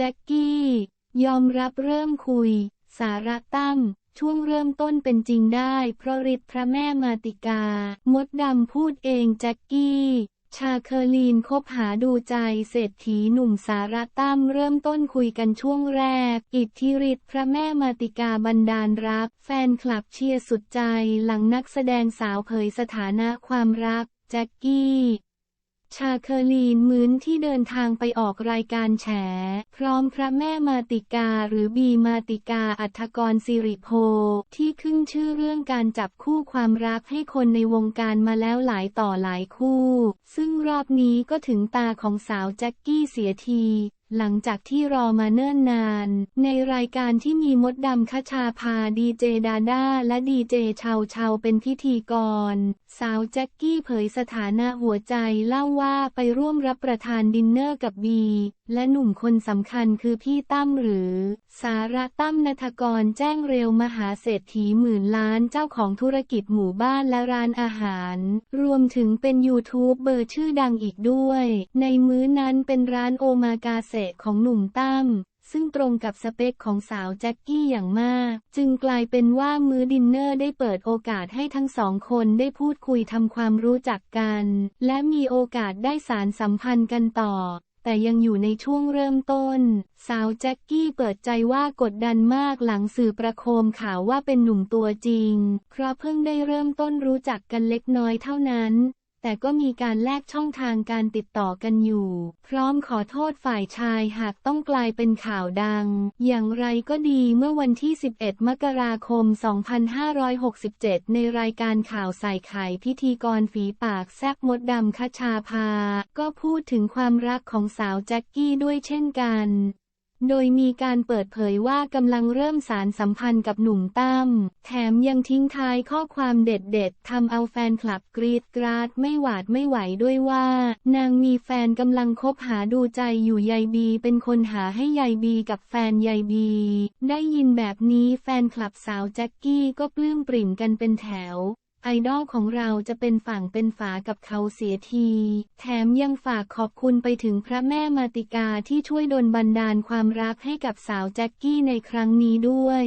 จ็คกี้ ยอมรับเริ่มคุย สาระตั้มช่วงเริ่มต้นเป็นจริงได้ เพราะฤทธิ์พระแม่มาติกา มดดำพูดเองแจ็คกี้ ชาเคอรีนคบหาดูใจเศรษฐีหนุ่มสาระตั้มเริ่มต้นคุยกันช่วงแรก อิทธิฤทธิ์พระแม่มาติกาบันดาลรัก แฟนคลับเชียร์สุดใจหลังนักแสดงสาวเผยสถานะความรัก แจ็คกี้ ชาเคอรีนมื้นที่เดินทางไปออกรายการแฉ พร้อมพระแม่มาติกาหรือบีมาติกาอัธกรสิริโพที่ขึ้นชื่อเรื่องการจับคู่ความรักให้คนในวงการมาแล้วหลายต่อหลายคู่ ซึ่งรอบนี้ก็ถึงตาของสาวแจ็คกี้เสียที หลังจากที่รอมาเนิ่นนาน ในรายการที่มีมดดำคชาพาดีเจดาด้าและดีเจเชาเชาเป็นพิธีกร สาวแจ็คกี้เผยสถานะหัวใจเล่าว่าไปร่วมรับประทานดินเนอร์กับบี และหนุ่มคนสำคัญคือพี่ตั้มหรือ สาระตั้มนัทกรแจ้งเร็วมหาเศรษฐีหมื่นล้านเจ้าของธุรกิจหมู่บ้านและร้านอาหาร รวมถึงเป็นยูทูบเบอร์ชื่อดังอีกด้วย ในมื้อนั้นเป็นร้านโอมากาเสะของหนุ่มตั้มซึ่งตรงกับสเปคของสาวแจ็คกี้อย่างมาก จึงกลายเป็นว่ามื้อดินเนอร์ได้เปิดโอกาสให้ทั้งสองคนได้พูดคุยทำความรู้จักกัน และมีโอกาสได้สารสัมพันธ์กันต่อ แต่ยังอยู่ในช่วงเริ่มต้น สาวแจ็คกี้เปิดใจว่ากดดันมากหลังสื่อประโคมข่าวว่าเป็นหนุ่มตัวจริง เพราะเพิ่งได้เริ่มต้นรู้จักกันเล็กน้อยเท่านั้น แต่ก็มีการแลกช่องทางการติดต่อกันอยู่ พร้อมขอโทษฝ่ายชายหากต้องกลายเป็นข่าวดัง อย่างไรก็ดีเมื่อวันที่ 11 มกราคม 2567 ในรายการข่าวใส่ไข่พิธีกรฝีปากแซบมดดำคชาภา ก็พูดถึงความรักของสาวแจ็คกี้ด้วยเช่นกัน โดยมีการเปิดเผยว่ากำลังเริ่มสารสัมพันธ์กับหนุ่มตั้ม แถมยังทิ้งท้ายข้อความเด็ดๆทำเอาแฟนคลับกรีดกราดไม่หวาดไม่ไหวด้วยว่า นางมีแฟนกำลังคบหาดูใจอยู่ยายบี เป็นคนหาให้ยายบีกับแฟนยายบี ได้ยินแบบนี้แฟนคลับสาวแจ็คกี้ก็ปลื้มปริ่มกันเป็นแถว ไอดอลของเราจะเป็นฝั่งเป็นฝากับเขาเสียที แถมยังฝากขอบคุณไปถึงพระแม่มาติกาที่ช่วยดลบันดาลความรักให้กับสาวแจ็คกี้ในครั้งนี้ด้วย